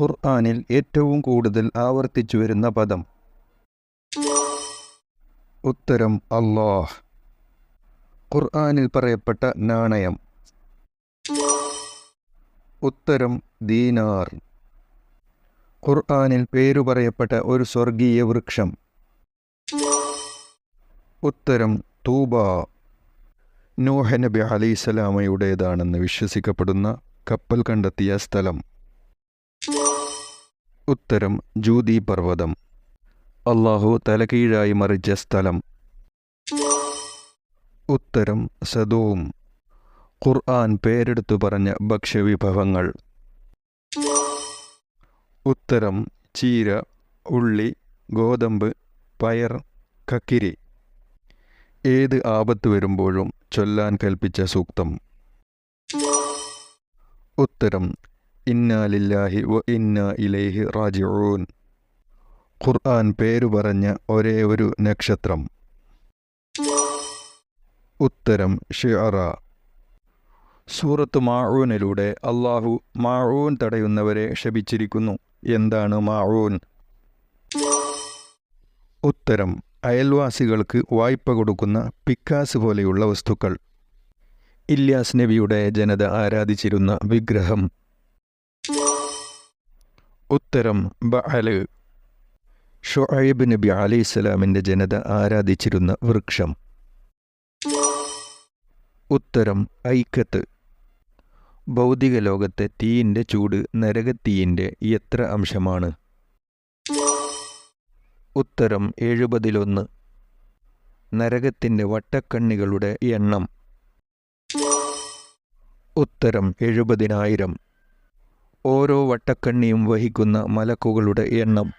ഖുർആനിൽ ഏറ്റവും കൂടുതൽ ആവർത്തിച്ചു വരുന്ന പദം. ഉത്തരം അള്ളാഹ് ഖുർആാനിൽ പറയപ്പെട്ട നാണയം. ഉത്തരം ദീനാർ. ഖുർആാനിൽ പേരു പറയപ്പെട്ട ഒരു സ്വർഗീയ വൃക്ഷം. ഉത്തരം തൂബ. നൂഹ നബി അലൈസലാമയുടേതാണെന്ന് വിശ്വസിക്കപ്പെടുന്ന കപ്പൽ കണ്ടെത്തിയ സ്ഥലം. ഉത്തരം ജൂതി പർവതം. അള്ളാഹു തലകീഴായി മറിച്ച സ്ഥലം. ഉത്തരം സദൂം. ഖുർആൻ പേരെടുത്തു പറഞ്ഞ ഭക്ഷ്യവിഭവങ്ങൾ. ഉത്തരം ചീര ഉള്ളി ഗോതമ്പ് പയർ കക്കിരി. ഏത് ആപത്ത് വരുമ്പോഴും ചൊല്ലാൻ കൽപ്പിച്ച സൂക്തം. ഉത്തരം ഇന്നാലില്ലാഹി വ ഇന്ന ഇലൈഹി റാജിഊൻ. ഖുർആൻ പേരു പറഞ്ഞ ഒരേ ഒരു നക്ഷത്രം. ഉത്തരം ഷിഅറ. സൂറത്ത് മാഴൂനിലൂടെ അള്ളാഹു മാഴൂൻ തടയുന്നവരെ ശപിച്ചിരിക്കുന്നു. എന്താണ് മാഴൂൻ ഉത്തരം അയൽവാസികൾക്ക് വായ്പ കൊടുക്കുന്ന പിക്കാസ് പോലെയുള്ള വസ്തുക്കൾ. ഇല്യാസ് നബിയുടെ ജനത ആരാധിച്ചിരുന്ന വിഗ്രഹം. ഉത്തരം ബഅൽ. ഷുഐബ് നബി അലി ഇസ്ലാമിന്റെ ജനത ആരാധിച്ചിരുന്ന വൃക്ഷം. ഉത്തരം ഐക്കത്ത്. ഭൗതിക ലോകത്തെ തീയിന്റെ ചൂട് നരകത്തീയിന്റെ എത്ര അംശമാണ്? ഉത്തരം എഴുപതിലൊന്ന്. നരകത്തിന്റെ വട്ടക്കണ്ണികളുടെ എണ്ണം. ഉത്തരം എഴുപതിനായിരം. ഓരോ വട്ടക്കണ്ണിയും വഹിക്കുന്ന മലക്കുകളുടെ എണ്ണം.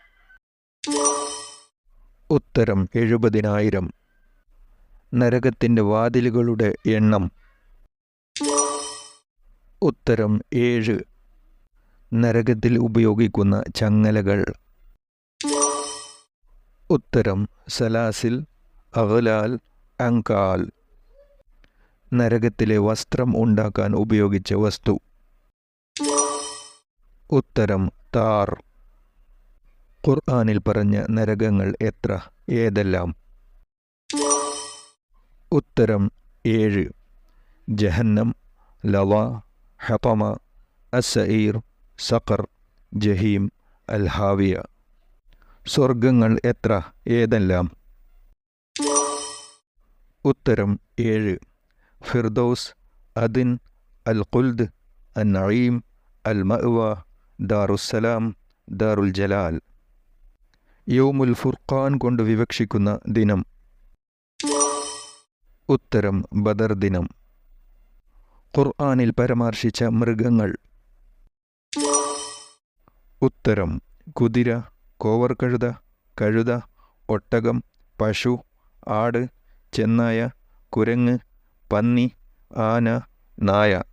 ഉത്തരം എഴുപതിനായിരം. നരകത്തിന്റെ വാതിലുകളുടെ എണ്ണം. ഉത്തരം ഏഴ്. നരകത്തിൽ ഉപയോഗിക്കുന്ന ചങ്ങലകൾ. ഉത്തരം സലാസിൽ അഹ്ലാൽ അങ്കാൽ. നരകത്തിലെ വസ്ത്രം ഉണ്ടാക്കാൻ ഉപയോഗിച്ച വസ്തു. ഉത്തരം താർ. ഖുർആാനിൽ പറഞ്ഞ നരകങ്ങൾ എത്ര ഏതെല്ലാം? ഉത്തരം ഏഴ്. ജഹന്നം ലവ ഹതമ അസഈർ സഖർ ജഹീം അൽഹാവിയ. സ്വർഗങ്ങൾ എത്ര ഏതെല്ലാം? ഉത്തരം ഏഴ്. ഫിർദോസ് അദിൻ അൽ ഖുൽദ് അൻ നഈം അൽ മഅവ ദാറുസ്സലാം ദാറുൽ ജലാൽ. യൗമുൽ ഫുർഖാൻ കൊണ്ട് വിവക്ഷിക്കുന്ന ദിനം. ഉത്തരം ബദർ ദിനം. ഖുർആാനിൽ പരാമർശിച്ച മൃഗങ്ങൾ. ഉത്തരം കുതിര കോവർക്കഴുത കഴുത ഒട്ടകം പശു ആട് ചെന്നായ കുരങ്ങ് പന്നി ആന നായ.